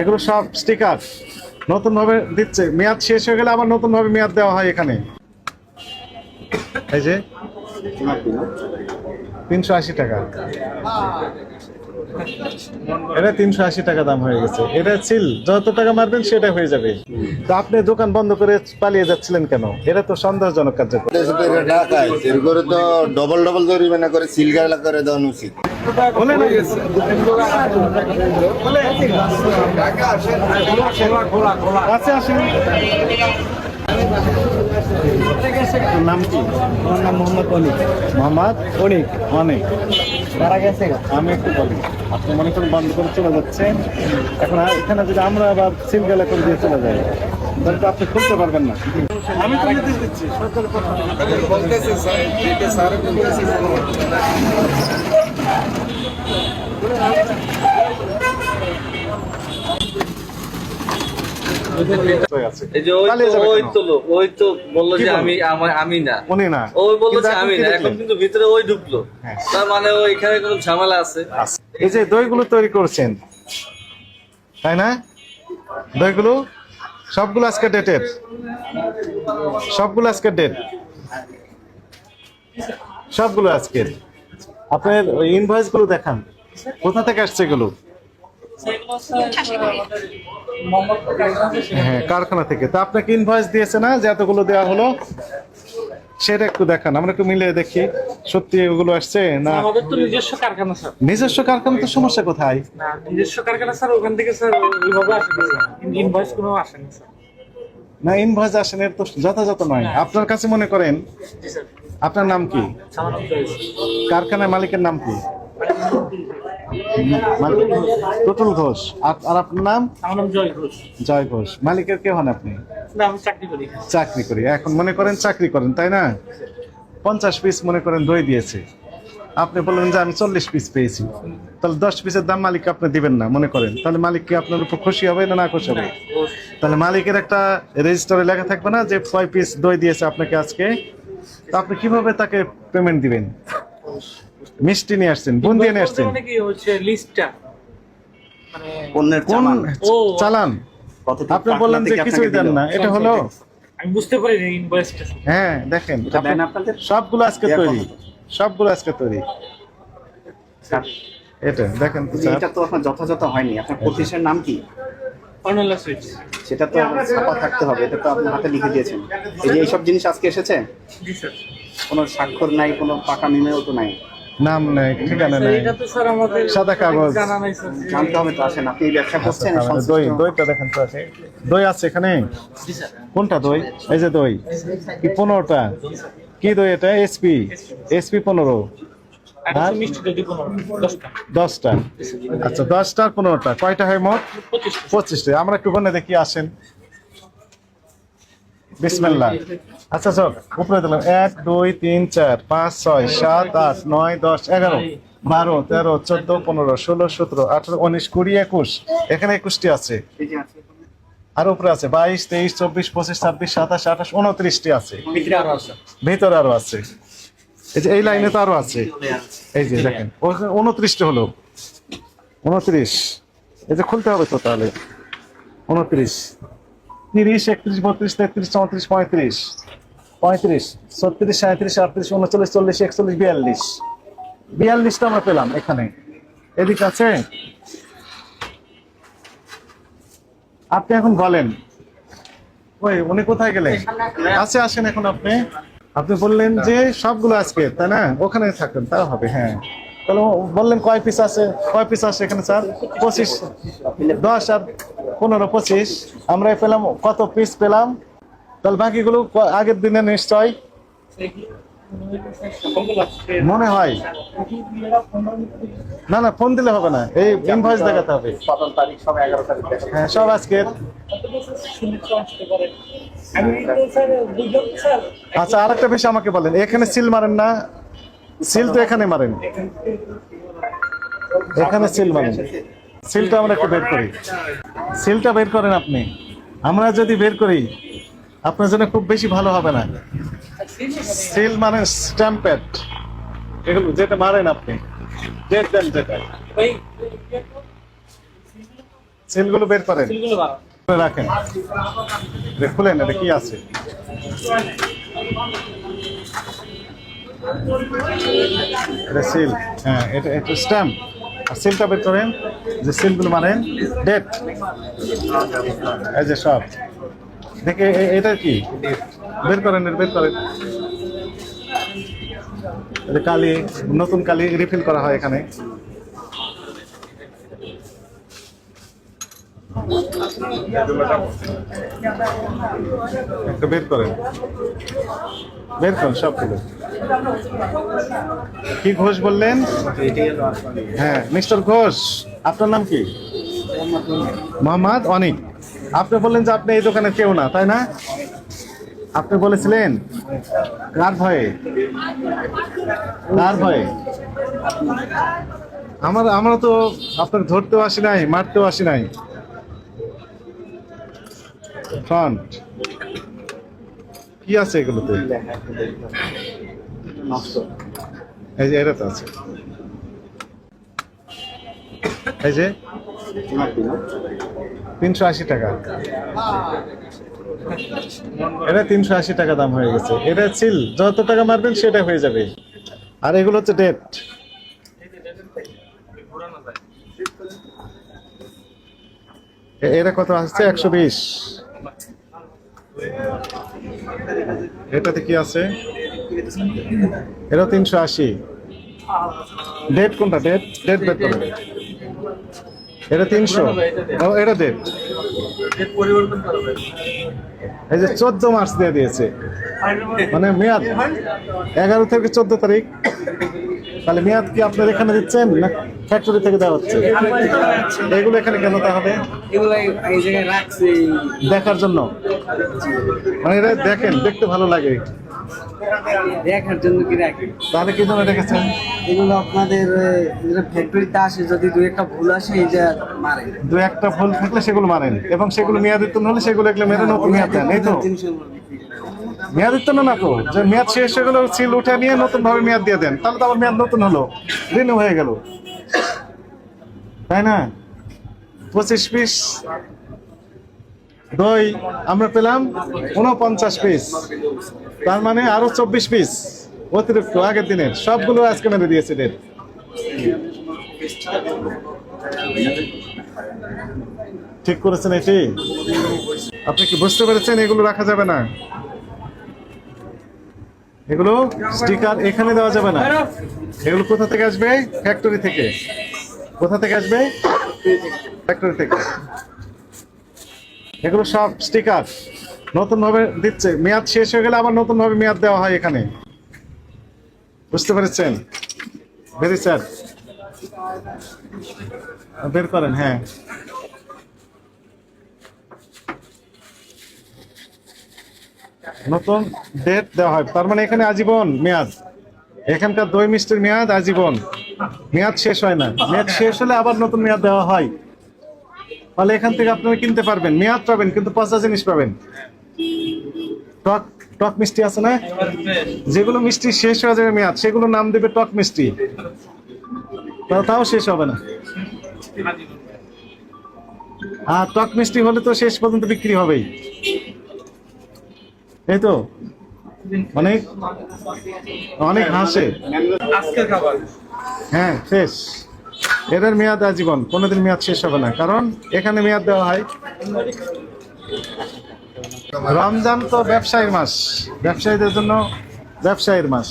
এগুলো সব স্টিকার নতুন ভাবে দিচ্ছে। মেয়াদ শেষ হয়ে গেলে আবার নতুন ভাবে মেয়াদ দেওয়া হয় এখানে। এই যে, তিনশো আশি টাকা। এটা তিনশো আশি টাকা দাম হয়ে গেছে। এটা ছিল যত টাকা মারবেন সেটা হয়ে যাবে। তো আপনি দোকান বন্ধ করে পালিয়ে যাচ্ছিলেন কেন? এটা তো সন্দেহজনক কার্যকর। দেশে তো ঢাকায় এরপরে তো ডবল ডবল জরিমানা করে সিলগালা করে দেওয়া উচিত। কাছে আসেন। আপনার নাম কি? আমার নাম মোহাম্মদ অনিক। মোহাম্মদ অনিক অনেক। মারা গেছে আমি একটু বলি আপনি মনে করুন বন্ধ করে চলে যাচ্ছে এখন এখানে যদি আমরা আবার সিল গেলে করে দিয়ে চলে যাই তাহলে তো আপনি খুলতে পারবেন না। আমি তো নির্দেশ দিচ্ছি সরকারের কথা হয়ে আছে। এই যে ওই তো যাবে ওই কেন? তো লোক, ওই তো বলল যে আমি আমি না। উনি না। ওই বলল যে আমি না এখন কিন্তু ভিতরে ওই ঢুকলো। হ্যাঁ। তার মানে ওই কোনো ঝামেলা আছে? আছে। এই যে দইগুলো তৈরি করছেন তাই না? দইগুলো সবগুলো আজকে ডেটের সবগুলো আজকে ডেট সবগুলো আজকের আপনার ইনভয়েসগুলো দেখান। কোথা থেকে আসছে এগুলো? হ্যাঁ কারখানা থেকে। তো আপনাকে ইনভয়েস দিয়েছে না যে এতগুলো দেওয়া হলো? সেটা একটু দেখান আমরা একটু মিলিয়ে দেখি। সত্যি ওগুলো আসছে না? আমাদের তো নিজস্ব কারখানা স্যার। নিজস্ব কারখানা তো সমস্যা কোথায়? না নিজস্ব কারখানা স্যার ওখান থেকে স্যার ওইভাবে আসে ইনভয়েস কোনো আসে না স্যার। না ইনভয়েস আসেন এর তো যথাযথ নয়। আপনার কাছে মনে করেন? আপনার নাম কি। কারখানার মালিকের নাম কি? মালিক টুটুল ঘোষ। আর- আপনার নাম? আমার নাম জয় ঘোষ। জয় ঘোষ। মালিকের কে হন আপনি? না আমি চাকরি করি। চাকরি করি। এখন মনে করেন চাকরি করেন তাই না? পঞ্চাশ পিস মনে করেন দই দিয়েছে। আপনি বললেন যে আমি চল্লিশ পিস পেয়েছি। তাহলে দশ পিসের দাম মালিক আপনি দিবেন না মনে করেন। তাহলে মালিক কি আপনার উপর খুশি হবে না না খুশি হবে? তাহলে মালিকের একটা রেজিস্টারে লেখা থাকবে না যে ছয় পিস দই দিয়েছে আপনাকে আজকে? তো আপনি কীভাবে তাকে পেমেন্ট দিবেন? মিষ্টি নিয়ে আসছেন বুন্দি নিয়ে আসছেন। মানে কি হচ্ছে লিস্টটা? মানে পণ্যের কোন চালান। চালান। আপনি বললেন যে কিছুই দেন না এটা হলো আমি বুঝতে পারি যে ইনভয়েসটা হ্যাঁ দেখেন এটা দেন আপনি- আপনাদের? সবগুলো আজকে তৈরি সবগুলো আজকে তৈরি। স্যার, এটা দেখেন তো স্যার। এটা তো আপনার যথাযথ হয়নি। আপনার প্রতিষ্ঠানের নাম কি? অর্ণলা সুইটস সেটা তো ছাপা থাকতে হবে এটা তো আপনার হাতে লিখে দিয়েছেন। এই যে এইসব জিনিস আজকে এসেছে? জি স্যার। কোনো স্বাক্ষর নাই কোনো পাকা মিমেও তো নাই। নাম নেই ঠিকানা স্যার, নেই। এটা তো স্যার আমাদের সাদা কাগজ। জানা জানতে হবে তো আসেন আপনি ব্যবসা করছেন আচ্ছা, দই দইটা দেখেন তো আছে। দই আছে এখানে? কোনটা দই? এই যে দই। কি পনেরোটা? কি দই এটা? এসপি এসপি পনেরো। দশটা। দশটা। আচ্ছা দশটা পনেরোটা। কয়টা হয় মোট? পঁচিশটা। আমরা একটু বনে দেখি আসেন। বিসমিল্লাহ। আচ্ছা সব উপরে দিলাম। এক দুই তিন চার পাঁচ ছয় সাত আট নয় দশ এগারো বারো তেরো চোদ্দ পনেরো ষোলো সতেরো আঠারো উনিশ কুড়ি একুশ। এখানে একুশটি আছে। আর উপরে আছে বাইশ তেইশ চব্বিশ পঁচিশ ছাব্বিশ সাতাশ আঠাশ উনত্রিশটি আছে। ভিতরে আরও আছে। এই যে এই লাইনে তো আরও আছে। এই যে দেখেন উনত্রিশটা হলো। উনত্রিশ। এই যে খুলতে হবে তো তাহলে। উনত্রিশ। তিরিশ, একত্রিশ, বত্রিশ, তেত্রিশ, চৌত্রিশ, পঁয়ত্রিশ। পঁয়ত্রিশ, ছত্রিশ সাঁত্রিশ আটত্রিশ উনচল্লিশ, চল্লিশ, একচল্লিশ, বিয়াল্লিশ। বিয়াল্লিশটা আমরা পেলাম এখানে। এদিক আছে? আপনি এখন বলেন। ওই, উনি কোথায় গেলেন? আছে আসেন এখন আপনি। আপনি বললেন যে সবগুলো আজকে, তাই না? ওখানে থাকবেন তাও হবে হ্যাঁ। তাহলে বললেন কয় পিস আছে? কয় পিস আছে এখানে, স্যার? পঁচিশ, দশ, আর পনেরো পঁচিশ। আমরা পেলাম কত পিস পেলাম? তাহলে বাকিগুলো আগের দিনে নিশ্চয়। মনে হয়। না না ফোন দিলে হবে না। এই ইনভয়েস দেখাতে হবে। হ্যাঁ সব আজকের। আচ্ছা আরেকটা বিষয় আমাকে বলেন। এখানে সিল মারেন না? সিল তো এখানে মারেন। এখানে সিল মারেন। সিলটা আমরা একটু বের করি। সিলটা বের করেন আপনি। আমরা যদি বের করি, আপনার জন্য খুব বেশি ভালো হবে না। সিল মানে স্ট্যাম্পেড। এগুলো যেটা মারেন আপনি। ডেট যেটা। সিলগুলো বের করেন। রাখেন। খুলেন, এটা কি আছে? এটা সিল। হ্যাঁ এটা এটা স্ট্যাম্প। আর সিলটা বের করেন, যে সিলগুলো মানেন ডেট। এই যে সব। দেখে এটা কি? বের করেন বের করেন। কালি, নতুন কালি রিফিল করা হয় এখানে। একটা বের করেন। বের করেন সবগুলো কি ঘোষ বললেন? হ্যাঁ মিস্টার ঘোষ, আপনার নাম কি? মোহাম্মদ অনিক। আপনি বললেন যে আপনি এই দোকানে কেউ না, তাই না? আপনি বলেছিলেন? কার ভয়ে? কার ভয়ে? আমার আমরা তো আপনাকে ধরতেও আসি নাই, মারতেও আসি নাই। ফ্রন্ট কি আছে এগুলোতে? এই যে এটা তো আছে। এই যে তিনশো আশি টাকা। এটা তিনশো আশি টাকা দাম হয়ে গেছে। এটা ছিল যত টাকা মারবেন সেটা হয়ে যাবে। আর এগুলো হচ্ছে ডেট। এটা কত আসছে? একশো বিশ। এটাতে কি আছে? এটা তিনশো আশি। ডেট কোনটা? ডেট ডেট বের করো। এটা তিনশো। এটা ডেট এই যে চোদ্দ মার্চ দিয়ে দিয়েছে। মানে মেয়াদ। এগারো থেকে চোদ্দ তারিখ। তাহলে মেয়াদ কি আপনার এখানে দিচ্ছেন? না ফ্যাক্টরি থেকে দেওয়া হচ্ছে? এগুলো এখানে কেন তাহলে দেখার জন্য? মানে এটা দেখেন দেখতে ভালো লাগে। দেখার জন্য কি রাখি? তাহলে কি জন্য রেখেছেন? এগুলো আপনাদের ফ্যাক্টরিতে আসে যদি দু একটা ভুল আসে এই যে একটা ভুল থাকলে সেগুলো মানেন এবং সেগুলো মেয়াদিত্তন হলে সেগুলো এগুলো মেরে নতুন মেয়াদ দেন এই তো? মেয়াদিত্তন না তো? যে মেয়াদ শেষ হয়ে গেলো, সিল উঠে নিয়ে নতুন ভাবে মেয়াদ দিয়ে দেন। তাহলে তো আবার মেয়াদ নতুন হলো। রিনিউ হয়ে গেল। তাই না? পঁচিশ পিস, দই আমরা পেলাম উনপঞ্চাশ পিস। তার মানে আরও চব্বিশ পিস অতিরিক্ত আগের দিনের। সবগুলো আজকে মেরে দিয়েছে ডেট ঠিক করেছেন এটি? আপনি কি বুঝতে পেরেছেন? এগুলো রাখা যাবে না? এগুলো স্টিকার এখানে দেওয়া যাবে না। এগুলো কোথা থেকে আসবে? ফ্যাক্টরি থেকে। কোথা থেকে আসবে? ফ্যাক্টরি থেকে। এগুলো সব স্টিকার নতুন ভাবে দিচ্ছে। মেয়াদ শেষ হয়ে গেলে আবার নতুন ভাবে মেয়াদ দেওয়া হয় এখানে। বুঝতে পেরেছেন? ভেরি স্যার বের করেন হ্যাঁ। নতুন ডেট দেওয়া হয়। তার মানে এখানে আজীবন মেয়াদ। এখানকার দই মিষ্টির মেয়াদ আজীবন। মেয়াদ শেষ হয় না। মেয়াদ শেষ হলে আবার নতুন মেয়াদ দেওয়া হয়। তাহলে এখান থেকে আপনারা কিনতে পারবেন। মেয়াদ পাবেন, কিন্তু পচা জিনিস পাবেন। টক টক মিষ্টি আছে না? যেগুলো মিষ্টি শেষ হয়ে যাবে মেয়াদ, সেগুলো নাম দেবে টক মিষ্টি। তাও শেষ হবে না। আর টক মিষ্টি হলে তো শেষ পর্যন্ত বিক্রি হবেই। এই তো? অনেক অনেক হাসে। আজকের খাবার। হ্যাঁ শেষ। এদের মেয়াদ আজীবন কোনোদিন মেয়াদ শেষ হবে না। কারণ এখানে মেয়াদ দেওয়া হয় রমজান তো ব্যবসায়ীর মাস। ব্যবসায়ীদের জন্য ব্যবসায়ীর মাস।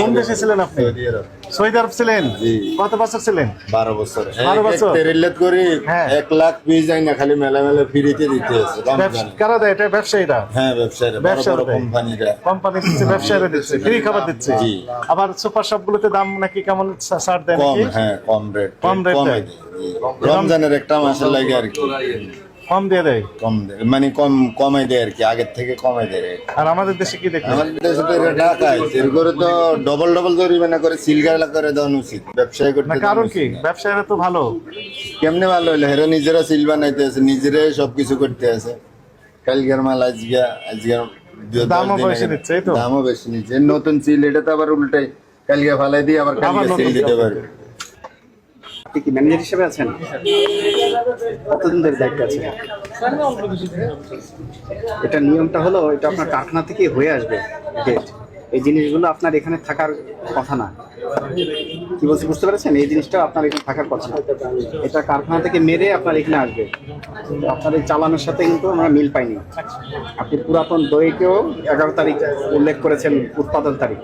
কোন দেশে ছিলেন আপনি? Saudi Arab. ছিলেন? কত বছর ছিলেন? বারো বছর। বারো বছর? রিলেট করি হ্যাঁ। এক লাখ পিস যাই না খালি মেলা মেলা ফ্রিতে দিতে কারা দেয়? এটা ব্যবসায়ীরা? হ্যাঁ ব্যবসায়ীরা দেয়। কোম্পানিরা। কোম্পানি দিচ্ছে ব্যবসায়ীরা দিচ্ছে ফ্রি খাবার দিচ্ছে। আবার সুপার শপ গুলোতে দাম নাকি কেমন ছাড় দেয় নাকি? হ্যাঁ কম রেট কম জি। রমজানের একটা মাসের লাগে আর কি। কম দিয়ে দেয়? কম দেয় মানে কম দেয় আর কি আগের থেকে কমাই দেয়। আর আমাদের দেশে কি আমাদের দেশে তো এটা এর করে তো ডবল ডবল জরিমানা করে সিলগালা করে দেওয়া উচিত ব্যবসায় করতে না কারণ কি? ব্যবসায়ীরা তো ভালো। কেমনে ভালো হইল হেরা নিজেরা সিল বানাইতে আছে নিজেরাই সবকিছু করতে আছে। কালকের মাল আজকে আজকে দামও বেশি নিচ্ছে, তো? দামও বেশি নিচ্ছে। নতুন সিল এটা তো আবার উল্টাই কালকে ফালাই দিয়ে আবার আবার কালকে সিল। দিতে পারবে। আপনি কি ম্যানেজার হিসেবে আছেন? কতদিন ধরে দায়িত্ব হবে। এটা নিয়মটা হলো এটা আপনার কারখানা থেকে হয়ে আসবে ডেট এই জিনিসগুলো আপনার এখানে থাকার কথা না। কি বলছি বুঝতে পেরেছেন? এই জিনিসটা আপনার এখানে থাকার কথা। না এটা কারখানা থেকে মেরে আপনার এখানে আসবে। আপনার এই চালানোর সাথে কিন্তু আমরা মিল পাইনি। আপনি পুরাতন দইকেও এগারো তারিখ উল্লেখ করেছেন উৎপাদন তারিখ।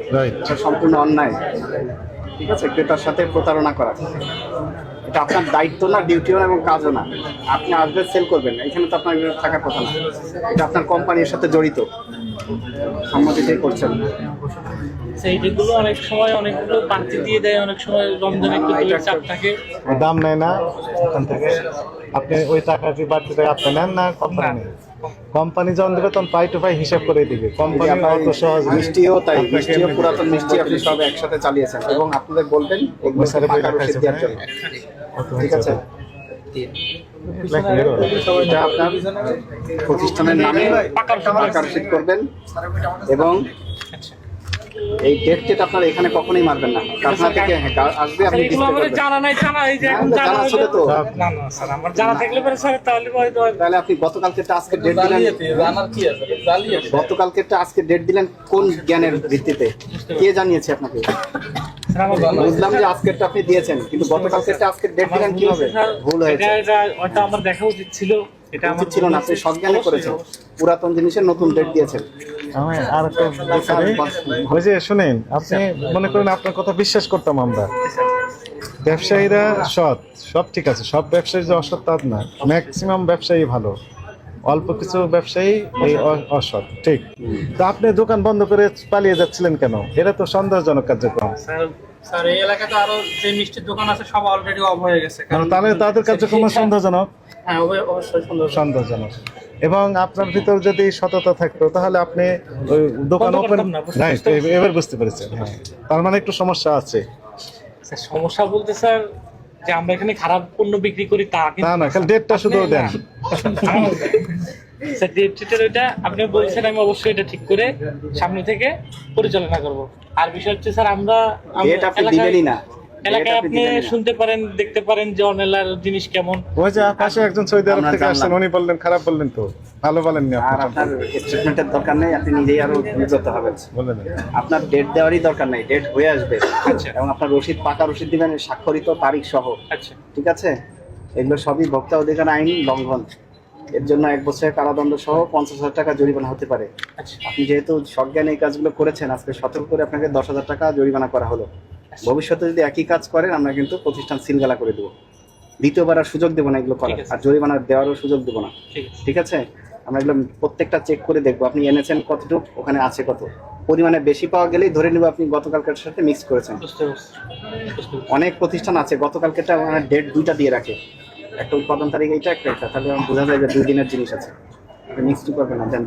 সম্পূর্ণ অন্যায়। ঠিক আছে ক্রেতার সাথে প্রতারণা করা। এটা আপনার দায়িত্ব না ডিউটিও না এবং কাজও না। আপনি আসবেন সেল করবেন এখানে তো আপনার থাকার কথা না। এটা আপনার কোম্পানির সাথে জড়িত। সম্মতিতেই করছেন সেইগুলো অনেক সময় অনেকগুলো বাড়তি দিয়ে দেয় অনেক সময় রমজান একটু দইয়ের চাপ থাকে। দাম নেয় না ওখান থেকে। আপনি ওই টাকা যে বাড়তি টাকা আপনি নেন না কোম্পানি কোম্পানি যখন দেবে তখন পাই টু পাই হিসাব করে দিবে। কোম্পানি আপনার অত সহজ মিষ্টিও তাই মিষ্টিও পুরাতন মিষ্টি আপনি সব একসাথে চালিয়েছেন। এবং আপনাদের বলবেন এক স্যারে বই পাকা রসিদ দেওয়ার জন্য। ঠিক আছে? প্রতিষ্ঠানের নামে পাকা রসিদ করবেন এবং এই ডেট টেট আপনার এখানে কখনোই মারবেন না। কারখানা থেকে হ্যাঁ, আসবে আপনি আমাদের জানা নাই জানা এই যে এখন জানা ছিল তো। না না স্যার আমার জানা থাকলে পরে স্যার তাহলে হয়তো তাহলে আপনি গতকালকে আজকে ডেট দিলেন। জানার কি আছে? জালিয়াতি। গতকালকে আজকে ডেট দিলেন কোন জ্ঞানের ভিত্তিতে? কে জানিয়েছে আপনাকে। বুঝলাম যে আজকেরটা আপনি দিয়েছেন কিন্তু গতকালকে আজকে ডেট দিলেন হয়েছে, স্যার। ভুল হয়েছে। এটা এটা আমার দেখা উচিত ছিল। এটা আমার ছিল না আপনি সজ্ঞানে করেছেন। পুরাতন জিনিসের নতুন ডেট দিয়েছেন। আর ওই যে শুনেন আপনি মনে করেন আপনার কথা বিশ্বাস করতাম আমরা। ব্যবসায়ীরা সৎ সব ঠিক আছে সব ব্যবসায়ী যে অসৎ তা না ম্যাক্সিমাম ব্যবসায়ী ভালো। অল্প কিছু ব্যবসায়ী এই অসৎ ঠিক। তো আপনি দোকান বন্ধ করে পালিয়ে যাচ্ছিলেন কেন? এটা তো সন্দেহজনক কার্যক্রম। স্যার এই এলাকাতে আরও যে মিষ্টির দোকান আছে সব অলরেডি অফ হয়ে গেছে। কারণ তাহলে তাদের কার্যক্রম সন্দেহজনক। হ্যাঁ অবশ্যই সুন্দর সন্দেহজনক। এবং আপনার ভিতর যদি সততা থাকতো তাহলে আপনি ওই দোকান ওপেন করতাম রাইট এবার বুঝতে পেরেছেন হ্যাঁ তার মানে একটু সমস্যা আছে। স্যার, সমস্যা বলতে স্যার যে আমরা এখানে খারাপ পণ্য বিক্রি করি তা তা না খালি ডেটটা শুধু দেন। স্যার ওইটা আপনি বলছেন আমি অবশ্যই এটা ঠিক করে সামনে থেকে পরিচালনা করব। আর বিষয় হচ্ছে স্যার আমরা এলাকায়- দিবেনই না। এলাকায় আপনি না। শুনতে পারেন দেখতে পারেন যে অনেলার জিনিস কেমন। ওই যে পাশে একজন সৌদি আরব থেকে আসছেন উনি বললেন খারাপ বললেন তো। ভালো বলেননি আর আপনি আপনার স্টেটমেন্টের দরকার নেই আপনি নিজেই আরও বিব্রত হবেন বললেন আপনার ডেট দেওয়ারই দরকার নাই ডেট হয়ে আসবে। আচ্ছা। এবং আপনার রসিদ পাকা রসিদ দিবেন স্বাক্ষরিত তারিখ সহ। আচ্ছা। ঠিক আছে? এগুলো সবই ভোক্তা অধিকার আইন লঙ্ঘন। এর জন্য এক বছরের কারাদণ্ড সহ পঞ্চাশ হাজার টাকা জরিমানা হতে পারে। আচ্ছা। আপনি যেহেতু সজ্ঞানে এই কাজগুলো করেছেন আজকে সতর্ক করে আপনাকে দশ হাজার টাকা জরিমানা করা হলো। ভবিষ্যতে যদি একই কাজ করেন আমরা কিন্তু প্রতিষ্ঠান সিলগালা করে দেবো। দ্বিতীয়বার আর সুযোগ দেবো না এগুলো করার। আর জরিমানা দেওয়ারও সুযোগ দেবো না। ঠিক আছে। আমরা এগুলো প্রত্যেকটা চেক করে দেখব। আপনি এনেছেন কতটুকু? ওখানে আছে কত? পরিমাণে বেশি পাওয়া গেলেই ধরে নেব আপনি গতকালকের সাথে মিক্স করেছেন। অনেক প্রতিষ্ঠান আছে গতকালকেটা ওখানে ডেট দুইটা দিয়ে রাখে। একটা উৎপাদন তারিখ এইটা একটা একটা তাহলে বোঝা যায় যে দুই দিনের জিনিস আছে। মিক্সড করবে না, দেন